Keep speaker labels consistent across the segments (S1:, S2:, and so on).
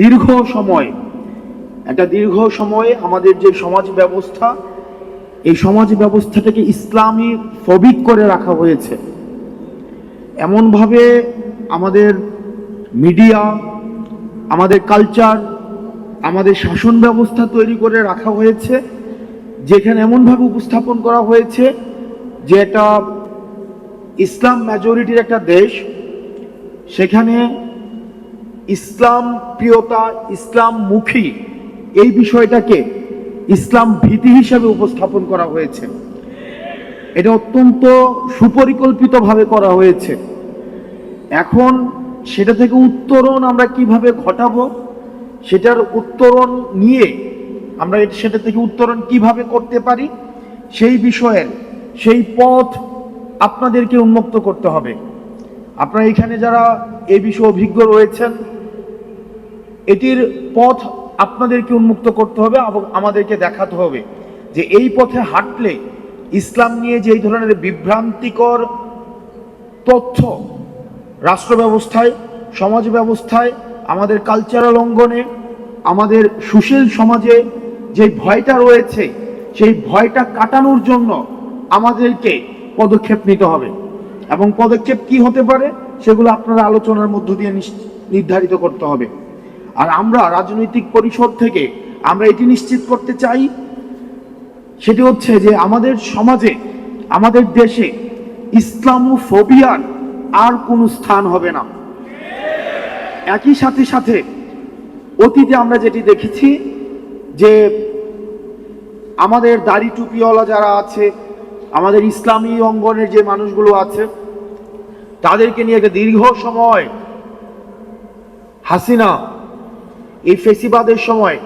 S1: দীর্ঘ সময়, একটা দীর্ঘ সময়ে আমাদের যে সমাজ ব্যবস্থা, এই সমাজ ব্যবস্থাটাকে ইসলামী ফবিক করে রাখা হয়েছে। এমনভাবে আমাদের মিডিয়া, আমাদের কালচার, আমাদের শাসন ব্যবস্থা তৈরি করে রাখা হয়েছে, যেখানে এমনভাবে উপস্থাপন করা হয়েছে যে এটা ইসলাম মেজরিটির একটা দেশ, সেখানে ইসলাম প্রিয়তা, ইসলাম মুখী। এই বিষয়টাকে ইসলাম ভীতি হিসাবে উপস্থাপন করা হয়েছে। এটা অত্যন্ত সুপরিকল্পিতভাবে করা হয়েছে। এখন সেটা থেকে উত্তরণ আমরা কীভাবে ঘটাবো, সেটার উত্তরণ নিয়ে আমরা সেটা থেকে উত্তরণ কীভাবে করতে পারি, সেই বিষয়ের সেই পথ আপনাদেরকে উন্মুক্ত করতে হবে। আপনারা এখানে যারা এ বিষয়ে অভিজ্ঞ রয়েছেন এটির পথ আপনাদেরকে উন্মুক্ত করতে হবে এবং আমাদেরকে দেখাতে হবে যে এই পথে হাঁটলে ইসলাম নিয়ে যে এই ধরনের বিভ্রান্তিকর তথ্য রাষ্ট্র ব্যবস্থায় সমাজ ব্যবস্থায় আমাদের কালচারাল অঙ্গনে, আমাদের সুশীল সমাজে যে ভয়টা রয়েছে, সেই ভয়টা কাটানোর জন্য আমাদেরকে পদক্ষেপ নিতে হবে। এবং পদক্ষেপ কি হতে পারে, সেগুলো আপনারা আলোচনার মধ্য দিয়ে নির্ধারিত করতে হবে। আর আমরা রাজনৈতিক পরিষদ থেকে আমরা এটি নিশ্চিত করতে চাই। সেটি হচ্ছে যে আমাদের সমাজে, আমাদের দেশে ইসলামোফোবিয়ার আর কোনো স্থান হবে না। একই সাথে সাথে অতীতে আমরা যেটি দেখেছি যে আমাদের দাড়ি টুপিওয়ালা যারা আছে, আমাদের ইসলামী অঙ্গনের যে মানুষগুলো আছে, তাদেরকে নিয়ে একটা দীর্ঘ সময় হাসিনা এই ফেসিবাদের সময়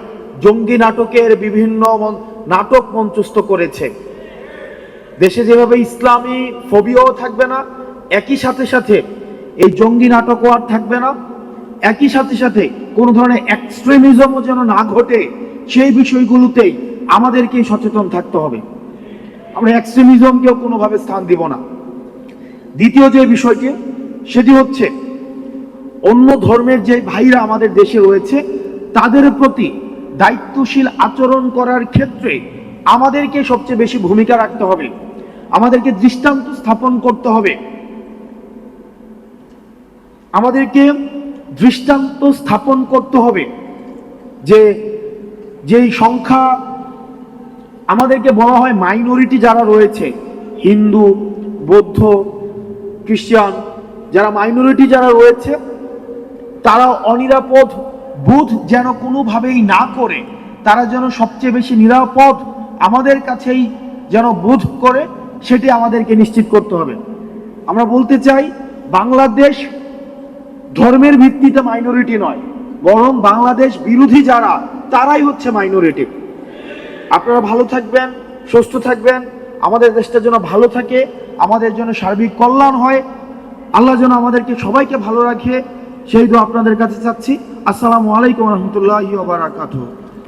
S1: জঙ্গি নাটকের বিভিন্ন নাটক মঞ্চস্থ করেছে। দেশে যেভাবে ইসলামী ফবিও থাকবে না, একই সাথে সাথে এই জঙ্গি নাটকও আর থাকবে না, একই সাথে সাথে কোনো ধরনের এক্সট্রিমিজমও যেন না ঘটে, সেই বিষয়গুলোতেই আমাদেরকে সচেতন থাকতে হবে। আমরা এক্সট্রিমিজমকেও কোনোভাবে স্থান দিব না। দ্বিতীয় যে বিষয়টি, সেটি হচ্ছে অন্য ধর্মের যে ভাইরা আমাদের দেশে রয়েছে তাদের প্রতি দায়িত্বশীল আচরণ করার ক্ষেত্রে আমাদেরকে সবচেয়ে বেশি ভূমিকা রাখতে হবে। আমাদেরকে দৃষ্টান্ত স্থাপন করতে হবে। আমাদেরকে দৃষ্টান্ত স্থাপন করতে হবে যে, যেই সংখ্যা আমাদেরকে বলা হয় মাইনরিটি যারা রয়েছে, হিন্দু, বৌদ্ধ, খ্রিস্টান, যারা মাইনরিটি যারা রয়েছে, তারা অনিরাপদ বোধ যেন কোনোভাবেই না করে, তারা যেন সবচেয়ে বেশি নিরাপদ আমাদের কাছেই যেন বোধ করে, সেটি আমাদেরকে নিশ্চিত করতে হবে। আমরা বলতে চাই, বাংলাদেশ ধর্মের ভিত্তিতে মাইনরিটি নয়, বরং বাংলাদেশ বিরোধী যারা, তারাই হচ্ছে মাইনরিটি আপনারা ভালো থাকবেন, সুস্থ থাকবেন, আমাদের দেশটা যেন ভালো থাকে, আমাদের জন্য সার্বিক কল্যাণ হয়, আল্লাহ যেন আমাদেরকে সবাইকে ভালো রাখে সেই দোয়া আপনাদের কাছে চাচ্ছি। আসসালামু আলাইকুম রহমতুল্লাহ বারাকাতুহ।